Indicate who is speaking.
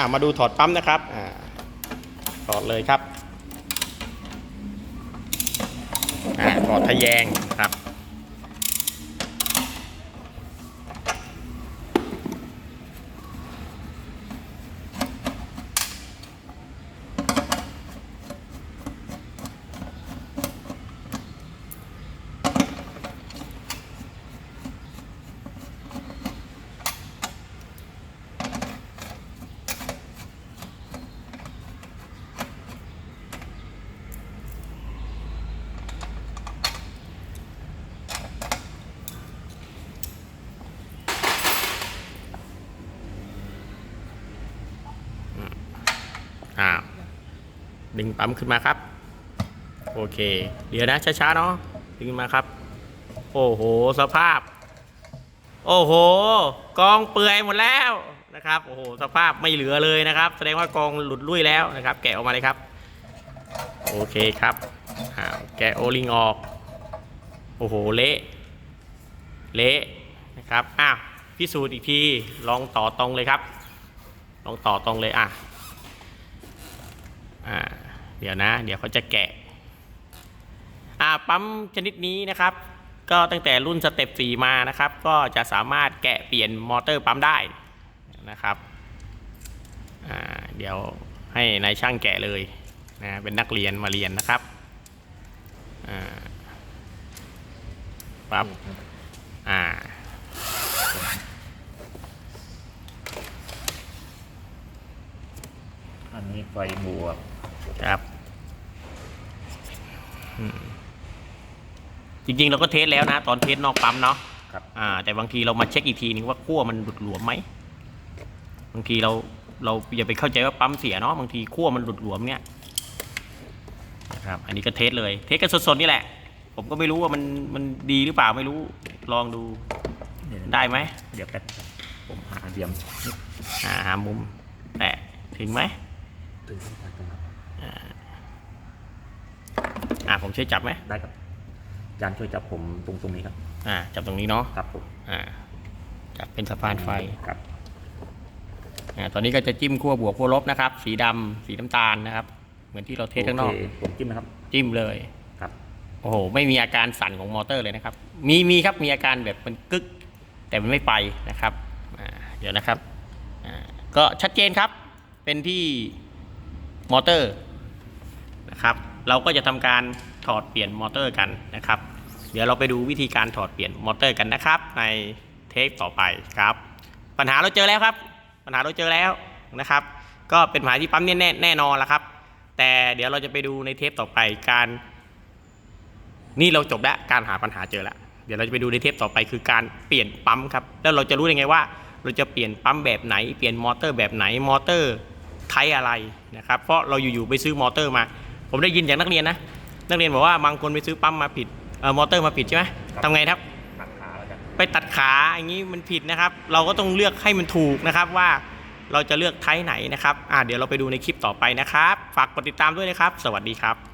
Speaker 1: ามาดูถอดปั๊มนะครับอถอดเลยครับอถอดทะแยงครับ อ่า ดึงปั๊มขึ้นมาครับ โอเค เดี๋ยวนะช้าๆเนาะดึงมาครับ โอ้โห สภาพ โอ้โห กองเปื่อยหมดแล้วนะครับ โอ้โห สภาพไม่เหลือเลยนะครับ แสดงว่ากองหลุดลุ่ยแล้วนะครับ แกะออกมาเลยครับ โอเคครับอ้าวแกะโอลิงออก โอ้โห เละ เละนะครับ อ้าวพิสูจน์อีกที ลองต่อตรงเลยครับ ลองต่อตรงเลยอะ อ่าเดี๋ยวนะ เดี๋ยวเขาจะแกะอ่าปั๊มชนิดนี้นะครับ ก็ตั้งแต่รุ่นสเต็ปสีมานะครับ ก็จะสามารถแกะเปลี่ยนมอเตอร์ปั๊มได้นะครับอ่าเดี๋ยวให้นายช่างแกะเลยนะเป็นนักเรียนมาเรียนนะครับอ่าปั๊บ อ่า
Speaker 2: อั นนี้ไฟบวก
Speaker 1: ครับอืมจริงๆ เราก็เทสแล้วนะ ตอนเทสนอกปั๊มเนาะ
Speaker 2: ครับ
Speaker 1: อ่า แต่บางทีเรามาเช็คอีกทีนึงว่าขั้วมันหลุดหลวมไหมบางทีเราเราอย่าไปเข้าใจว่าปั๊มเสียเนาะบางทีขั้วมันหลุดหลวมเนี่ยนะครับ อันนี้ก็เทสเลย เทสกันสดๆนี่แหละ ผมก็ไม่รู้ว่ามันมันดีหรือเปล่าไม่รู้ลองดูได้ไหม
Speaker 2: เดี๋ยวแป๊บผมหาเหลี่ยมนิด
Speaker 1: อ่าหามุม แตะถึงไหม
Speaker 2: ตึงขึ้นมาตรงนั้น
Speaker 1: อ่าผมช่วยจับไหม
Speaker 2: ได้ครับอาจารย์ช่วยจับผมตรงตรงนี้ครับ
Speaker 1: อ่า จับตรงนี้เนาะ
Speaker 2: ครับผม
Speaker 1: อ่า จับเป็นสะพานไฟ
Speaker 2: ครับ
Speaker 1: อ่าตอนนี้ก็จะจิ้มขั้วบวกขั้วลบนะครับ สีดำสีน้ำตาลนะครับ เหมือนที่เราเทสข้างนอก
Speaker 2: โเคผมจิ้มนะครับ
Speaker 1: จิ้มเลย
Speaker 2: ครับ
Speaker 1: โอ้โหไม่มีอาการสั่นของมอเตอร์เลยนะครับ มีมีครับมีอาการแบบมันกึก แต่มันไม่ไปนะครับอ่าเดี๋ยวนะครับอ่าก็ชัดเจนครับเป็นที่ มอเตอร์นะครับ เราก็จะทำการถอดเปลี่ยนมอเตอร์กันนะครับ เดี๋ยวเราไปดูวิธีการถอดเปลี่ยนมอเตอร์กันนะครับ ในเทปต่อไปครับ ปัญหาเราเจอแล้วครับ ปัญหาเราเจอแล้วนะครับ ก็เป็นปัญหาที่ปั๊มแน่แน่แน่นอนละครับ แต่เดี๋ยวเราจะไปดูในเทปต่อไปการ นี่เราจบแล้วการหาปัญหาเจอแล้วเดี๋ยวเราจะไปดูในเทปต่อไปคือการเปลี่ยนปั๊มครับ แล้วเราจะรู้ยังไงว่า เราจะเปลี่ยนปั๊มแบบไหน เปลี่ยนมอเตอร์แบบไหน มอเตอร์ ไทยอะไรนะครับเพราะเราอยู่ๆไปซื้อมอเตอร์มา ผมได้ยินจากนักเรียนนะนักเรียนบอกว่าบางคนไปซื้อปั๊มมาผิดเอ่อมอเตอร์มาผิดใช่ไหมทำไงครับ
Speaker 2: ตัดขาแล้วกัน
Speaker 1: ไปตัดขาอย่างนี้มันผิดนะครับ เราก็ต้องเลือกให้มันถูกนะครับว่าเราจะเลือกไทยไหนนะครับอ่าเดี๋ยวเราไปดูในคลิปต่อไปนะครับ ฝากกดติดตามด้วยนะครับ สวัสดีครับ